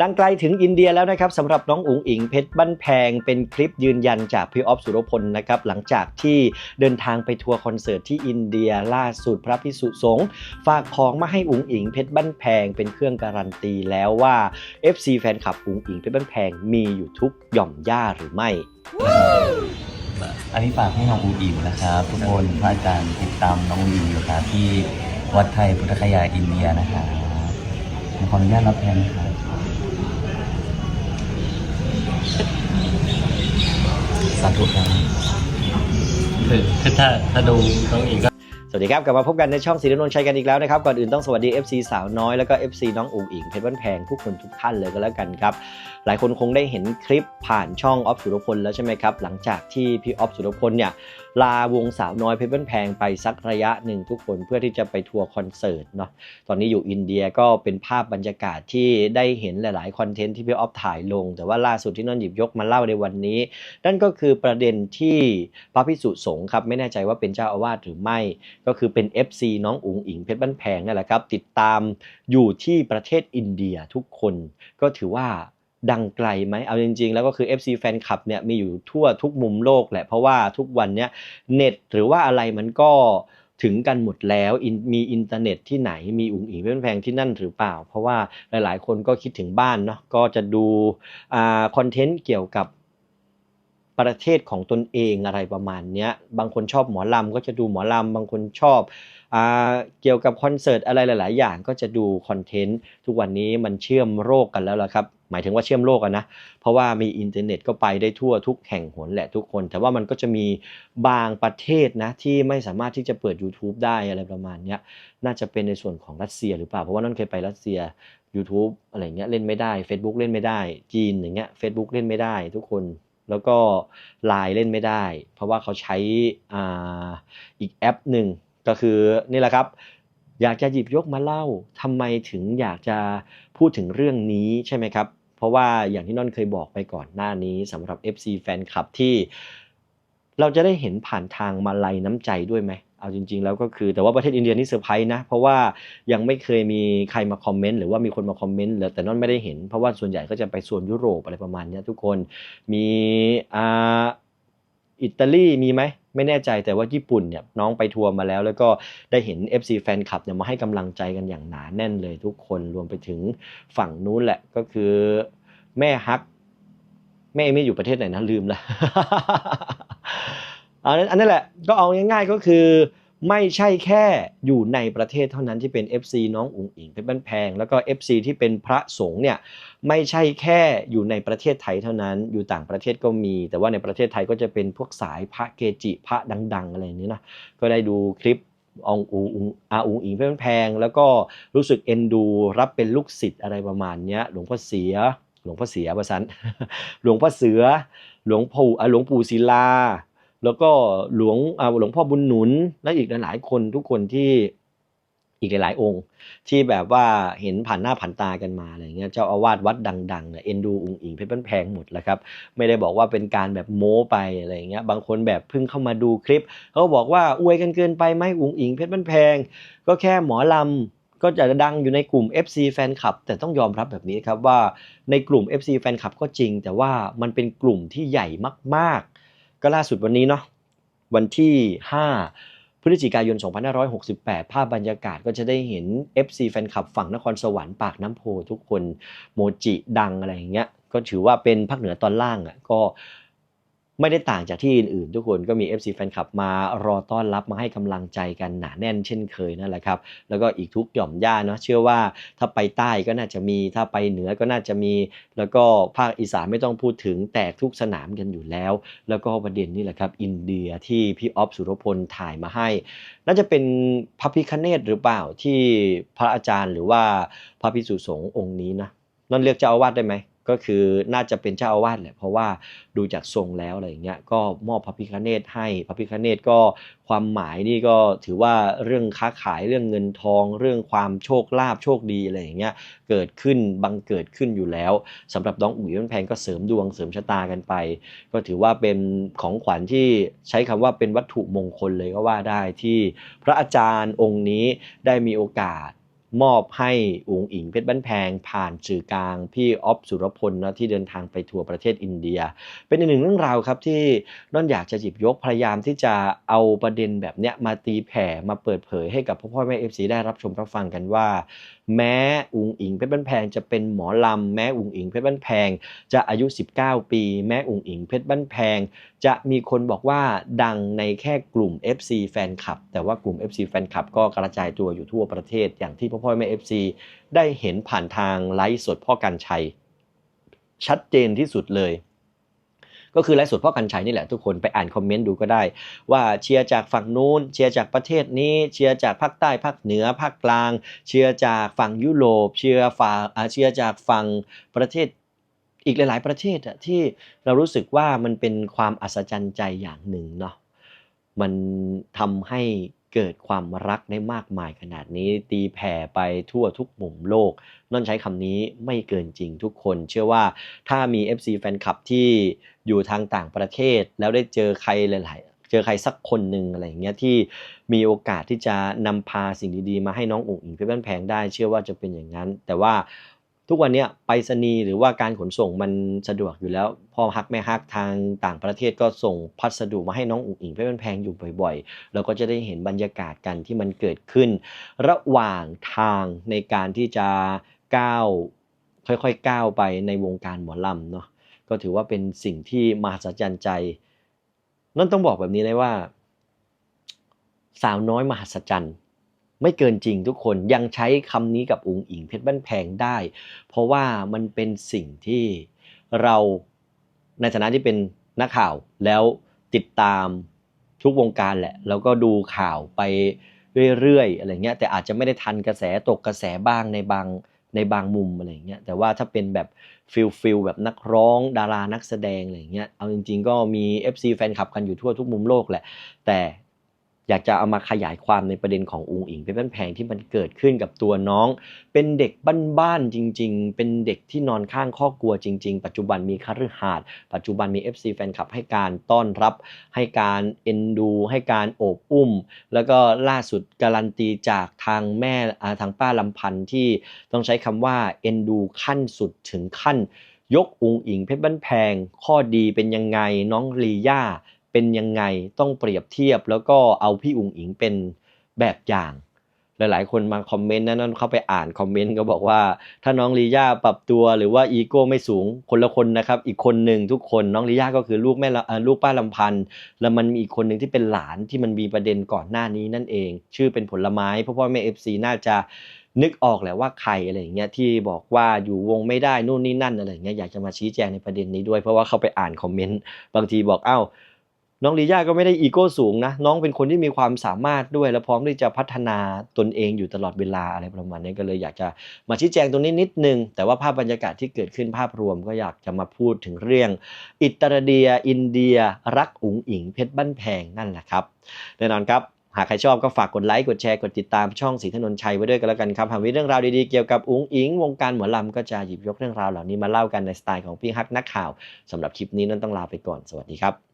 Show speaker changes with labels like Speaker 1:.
Speaker 1: ดังไกลถึงอินเดียแล้วนะครับสำหรับน้องอุ๋งอิงเพชรบ้านแพงเป็นคลิปยืนยันจากพี่ออฟสุรพลนะครับหลังจากที่เดินทางไปทัวร์คอนเสิร์ตที่อินเดียล่าสุดพระพิสุสงฆ์ฝากของมาให้อุ๋งอิงเพชรบ้านแพงเป็นเครื่องการันตีแล้วว่า FC แฟนคลับอุ๋งอิงเพชรบ้านแพงมีอยู่ทุกหย่อมย่าหรือไม่
Speaker 2: อันนี้ฝากให้น้องอูอิ๋วนะครับ ทุกคนพระอาจารย์ติดตามน้องอูอิ๋วอยู่ครับที่วัดไทยพุทธคยาอินเดียนะครับขออนุญาตรับแทนนะครับสา ธุครับ
Speaker 3: คือคือถ้าถ้าดูน้องอิงก็
Speaker 1: สวัสดีครับ กลับมาพบกันในช่องสีนนท์ชัยกันอีกแล้วนะครับ ก่อนอื่นต้องสวัสดี FC สาวน้อยแล้วก็ FC น้องอุ๋งอิงเพชรบ้านแพงทุกคนทุกท่านเลยก็แล้วกันครับ หลายคนคงได้เห็นคลิปผ่านช่องออฟสุรพลแล้วใช่ไหมครับ หลังจากที่พี่ออฟสุรพลเนี่ย ลาวงสาวน้อยเพชรบ้านแพงไปสักระยะหนึ่งทุกคนเพื่อที่จะไปทัวร์คอนเสิร์ตเนาะตอนนี้อยู่อินเดียก็เป็นภาพบรรยากาศที่ได้เห็นหลาย ๆ คอนเทนต์ที่พี่ออฟถ่ายลง แต่ว่าล่าสุดที่นนท์หยิบยกมาเล่าในวันนี้ นั่นก็คือประเด็นที่พระพิสุสงฆ์ครับไม่แน่ใจว่าเป็นเจ้าอาวาสหรือไม่ ก็คือเป็น FC น้องอุ๋งอิงเพชรบ้านแพงนั่นแหละครับติดตามอยู่ที่ประเทศอินเดียทุกคนก็ถือว่า ดังไกลไหมเอาจริง ๆ แล้วก็คือ FC แฟนคลับเนี่ยมีอยู่ทั่วทุกมุมโลกแหละ เพราะว่าทุกวันเนี้ยเน็ตหรือว่าอะไรมันก็ถึงกันหมดแล้วมีอินเทอร์เน็ตที่ไหนมีอุ๋งอิงเพื่อนแพงที่นั่นหรือเปล่า เพราะว่าหลายๆ คนก็คิดถึงบ้านเนาะก็จะดูอ่าคอนเทนต์เกี่ยวกับ ประเทศของตนเองอะไรประมาณเนี้ย บางคนชอบหมอลำก็จะดูหมอลำ บางคนชอบอเกี่ยวกับคอนเสิร์ตอะไรหลาย ๆ อย่างก็จะดูคอนเทนต์ทุกวันนี้มันเชื่อมโลกกันแล้วล่ะครับ หมายถึงว่าเชื่อมโลกกันนะ เพราะว่ามีอินเทอร์เน็ตก็ไปได้ทั่วทุกแห่งหนแหละทุกคน แต่ว่ามันก็จะมีบางประเทศนะที่ไม่สามารถที่จะเปิด YouTube ได้อะไรประมาณเนี้ย น่าจะเป็นในส่วนของรัสเซียหรือเปล่า เพราะว่านั่นเคยไปรัสเซีย YouTube อะไรเงี้ยเล่นไม่ได้ Facebook เล่นไม่ได้ จีนอย่างเงี้ย Facebook เล่นไม่ได้ทุกคน แล้วก็ Line เล่นไม่ได้ เพราะว่าเขาใช้ออีกแอปหนึ่งก็คือนี่แหละครับ อยากจะหยิบยกมาเล่าทำไมถึงอยากจะพูดถึงเรื่องนี้ใช่ไหมครับ เพราะว่าอย่างที่นนท์เคยบอกไปก่อนหน้านี้สำหรับ FC แฟนคลับที่เราจะได้เห็นผ่านทางมาลัยน้ำใจด้วยไหม เอาจริง ๆ แล้วก็คือแต่ว่าประเทศอินเดียนี่เซอร์ไพรส์นะ เพราะว่ายังไม่เคยมีใครมาคอมเมนต์หรือว่ามีคนมาคอมเมนต์เลยแต่นนไม่ได้เห็น เพราะว่าส่วนใหญ่ก็จะไปโซนยุโรปอะไรประมาณนี้ทุกคนมีอ่าอิตาลีมีไหมไม่แน่ใจแต่ว่าญี่ปุ่นเนี่ยน้องไปทัวร์มาแล้ว แล้วก็ได้เห็น FC แฟนคลับเนี่ยมาให้กำลังใจกันอย่างหนาแน่นเลยทุกคนรวมไปถึงฝั่งนู้นแหละก็คือแม่ฮัก แม่ไม่อยู่ประเทศไหนนะลืมละ อันนั้นอันนั้นแหละก็เอาง่ายๆก็คือไม่ใช่แค่อยู่ในประเทศเท่านั้นที่เป็น FC น้องอุ๋งอิงเพชรบ้านแพง แล้วก็ FC ที่เป็นพระสงฆ์เนี่ยไม่ใช่แค่อยู่ในประเทศไทยเท่านั้น อยู่ต่างประเทศก็มี แต่ว่าในประเทศไทยก็จะเป็นพวกสายพระเกจิพระดัง ๆ อะไรนี้นะก็ได้ดูคลิปองอูอุงอาอุงอิงเพชรบ้านแพง แล้วก็รู้สึกเอ็นดูรับเป็นลูกศิษย์อะไรประมาณเนี้ยหลวงพ่อเสียหลวงพ่อเสียประสันหลวงพ่อเสือหลวงปู่หลวงปู่ศิลา แล้วก็หลวงหลวงพ่อบุญหนุนและอีกหลายๆคนทุกคนที่อีกหลายๆองค์ ที่แบบว่าเห็นผ่านหน้าผ่านตากันมาอะไรเงี้ยเจ้าอาวาสวัดดังๆเนี่ยเอ็นดูอุงอิงเพชรบ้านแพงหมดแล้วครับ ไม่ได้บอกว่าเป็นการแบบโม้ไปอะไรเงี้ยบางคนแบบเพิ่งเข้ามาดูคลิปเขาบอกว่าอวยกันเกินไปไหมอุงอิงเพชรบ้านแพง ก็แค่หมอลำก็จะดังอยู่ในกลุ่ม FC แฟนคลับ แต่ต้องยอมรับแบบนี้ครับว่าในกลุ่ม FC แฟนคลับก็จริง แต่ว่ามันเป็นกลุ่มที่ใหญ่มาก ก็ล่าสุดวันนี้เนาะวันที่ 5 พฤศจิกายน 2568 ภาพบรรยากาศก็จะได้เห็น FC แฟนคลับฝั่งนครสวรรค์ปากน้ำโพทุกคนโมจิดังอะไรอย่างเงี้ยก็ถือว่าเป็นภาคเหนือตอนล่างอะก็ ไม่ได้ต่างจากที่อื่นๆ ทุกคนก็มี FC แฟนคลับมารอต้อนรับมาให้กำลังใจกันหนาแน่นเช่นเคยนั่นแหละครับ แล้วก็อีกทุกหย่อมย่าเนาะเชื่อว่าถ้าไปใต้ก็น่าจะมีถ้าไปเหนือก็น่าจะมี แล้วก็ภาคอีสานไม่ต้องพูดถึงแตกทุกสนามกันอยู่แล้ว แล้วก็ประเด็นนี่แหละครับ อินเดียที่พี่ออฟสุรพลถ่ายมาให้ น่าจะเป็นพระพิคเนตหรือเปล่าที่พระอาจารย์หรือว่าพระพิสุสงฆ์องค์นี้นะนั่นเรียกเจ้าอาวาสได้ไหม ก็คือน่าจะเป็นเจ้าอาวาสแหละเพราะว่าดูจากทรงแล้วอะไรอย่างเงี้ยก็มอบพระพิคเนตให้พระพิคเนตก็ความหมายนี่ก็ถือว่าเรื่องค้าขายเรื่องเงินทอง เรื่องความโชคลาภโชคดีอะไรอย่างเงี้ยเกิดขึ้นบังเกิดขึ้นอยู่แล้วสำหรับน้องอุ๋ยมันแพงก็เสริมดวงเสริมชะตากันไป ก็ถือว่าเป็นของขวัญที่ใช้คำว่าเป็นวัตถุมงคลเลยก็ว่าได้ที่พระอาจารย์องค์นี้ได้มีโอกาส มอบให้อุงอิงเพชรบ้านแพง ผ่านสื่อกลางพี่ออฟสุรพลนะที่เดินทางไปทัวร์ประเทศอินเดีย เป็นอีกหนึ่งเรื่องราวครับที่นนอยากจะหยิบยกพยายามที่จะเอาประเด็นแบบเนี้ยมาตีแผ่มาเปิดเผยให้กับพ่อพ่อแม่เอฟซีได้รับชมรับฟังกันว่าแม้อุงอิงเพชรบ้านแพงจะเป็นหมอลำแม้อุงอิงเพชรบ้านแพงจะอายุ 19 ปี แม้อุงอิงเพชรบ้านแพง จะมีคนบอกว่าดังในแค่กลุ่ม FC แฟนคลับ แต่ว่ากลุ่ม FC แฟนคลับก็กระจายตัวอยู่ทั่วประเทศ อย่างที่พ่อพ่อแม่ FC ได้เห็นผ่านทางไลฟ์สดพ่อกันชัยชัดเจนที่สุดเลย ก็คือไลฟ์สดพ่อกันชัยนี่แหละทุกคนไปอ่านคอมเมนต์ดูก็ได้ ว่าเชียร์จากฝั่งนู้นเชียร์จากประเทศนี้เชียร์จากภาคใต้ภาคเหนือภาคกลาง เชียร์จากฝั่งยุโรปเชียร์ฝั่งอ่าเชียร์จากฝั่งประเทศอีกหลาย ๆ ประเทศอะที่เรารู้สึกว่ามันเป็นความอัศจรรย์ใจอย่างหนึ่งเนาะมันทำให้ เกิดความรักได้มากมายขนาดนี้ตีแผ่ไปทั่วทุกมุมโลกนั่นใช้คำนี้ไม่เกินจริงทุกคน เชื่อว่าถ้ามี FC แฟนคลับที่อยู่ทางต่างประเทศ แล้วได้เจอใครหลายๆเจอใครสักคนหนึ่งอะไรอย่างเงี้ยที่มีโอกาสที่จะนำพาสิ่งดีๆ มาให้น้องอุ๋งอิงเพชรบ้านแพงได้ เชื่อว่าจะเป็นอย่างนั้น แต่ว่า ทุกวันนี้ไปรษณีย์หรือว่าการขนส่งมันสะดวกอยู่แล้ว พอฮักแม่ฮักทางต่างประเทศก็ส่งพัสดุมาให้น้องอุ๋งอิงเพชรบ้านแพงอยู่บ่อยๆ เราก็จะได้เห็นบรรยากาศกันที่มันเกิดขึ้น ระหว่างทางในการที่จะก้าวค่อยๆก้าวไปในวงการหมอลำเนาะก็ถือว่าเป็นสิ่งที่มหัศจรรย์ใจ นั่นต้องบอกแบบนี้เลยว่า สาวน้อยมหัศจรรย์ ไม่เกินจริงทุกคนยังใช้คำนี้กับอุงอิงเพชรบ้านแพงได้ เพราะว่ามันเป็นสิ่งที่เราในฐานะที่เป็นนักข่าวแล้วติดตามทุกวงการแหละ แล้วก็ดูข่าวไปเรื่อยๆอะไรเงี้ยแต่อาจจะไม่ได้ทันกระแสตกกระแสบ้างในบางในบางมุมอะไรเงี้ยแต่ว่าถ้าเป็นแบบฟิลฟิลแบบนักร้องดารานักแสดงอะไรเงี้ยเอาจริง ๆ ก็มี FC แฟนคลับกันอยู่ทั่วทุกมุมโลกแหละ แต่ อยากจะเอามาขยายความในประเด็นของอุงอิงเพชรบ้านแพงที่มันเกิดขึ้นกับตัวน้อง เป็นเด็กบ้านๆจริง ๆ เป็นเด็กที่นอนข้างครอบครัวจริง ๆ ปัจจุบันมีคฤหาสน์ปัจจุบันมี FC แฟนคลับให้การต้อนรับ ให้การเอ็นดู ให้การโอบอุ้ม แล้วก็ล่าสุดการันตีจากทางแม่ทางป้าลำพันธ์ที่ต้องใช้คำว่าเอ็นดูขั้นสุดถึงขั้นยกอุงอิงเพชรบ้านแพง ข้อดีเป็นยังไงน้องลีย่า เป็นยังไงต้องเปรียบเทียบ แล้วก็เอาพี่อุงอิงเป็นแบบอย่าง หลายๆ คนมาคอมเมนต์นะนั่นเข้าไปอ่านคอมเมนต์ก็บอกว่า ถ้าน้องลีย่าปรับตัวหรือว่าอีโก้ไม่สูงคนละคนนะครับ อีกคนหนึ่งทุกคนน้องลีย่าก็คือลูกแม่ลูกป้าลำพันธ์แล้วมันมีอีกคนหนึ่งที่เป็นหลานที่มันมีประเด็นก่อนหน้านี้นั่นเอง ชื่อเป็นผลไม้พราะว่าแม่เอฟซีน่าจะนึกออกแหละว่าใครอะไรอย่างเงี้ยที่บอกว่าอยู่วงไม่ได้นู่นนี่นั่นอะไรอย่างเงี้ยอยากจะมาชี้แจงในประเด็นนี้ด้วยเพราะว่าเขาไปอ่านคอมเมนต์บางทีบอกเอ้า น้องลีย่าก็ไม่ได้อีโก้สูงนะ น้องเป็นคนที่มีความสามารถด้วย และพร้อมที่จะพัฒนาตนเองอยู่ตลอดเวลาอะไรประมาณนี้ก็เลยอยากจะมาชี้แจงตรงนี้นิดนึง แต่ว่าภาพบรรยากาศที่เกิดขึ้นภาพรวมก็อยากจะมาพูดถึงเรื่อง อิตาเดีย อินเดีย รักอุ๋งอิงเพชรบ้านแพงนั่นแหละครับแน่นอนครับหากใครชอบก็ฝากกดไลค์กดแชร์กดติดตามช่องสีถนนชัยไว้ด้วยกันแล้วกันครับหากมีเรื่องราวดีๆเกี่ยวกับอุ๋งอิง วงการหมอลำก็จะหยิบยกเรื่องราวเหล่านี้มาเล่ากันในสไตล์ของพี่ฮักนักข่าวสำหรับคลิปนี้นั้นต้องลาไปก่อนสวัสดีครับ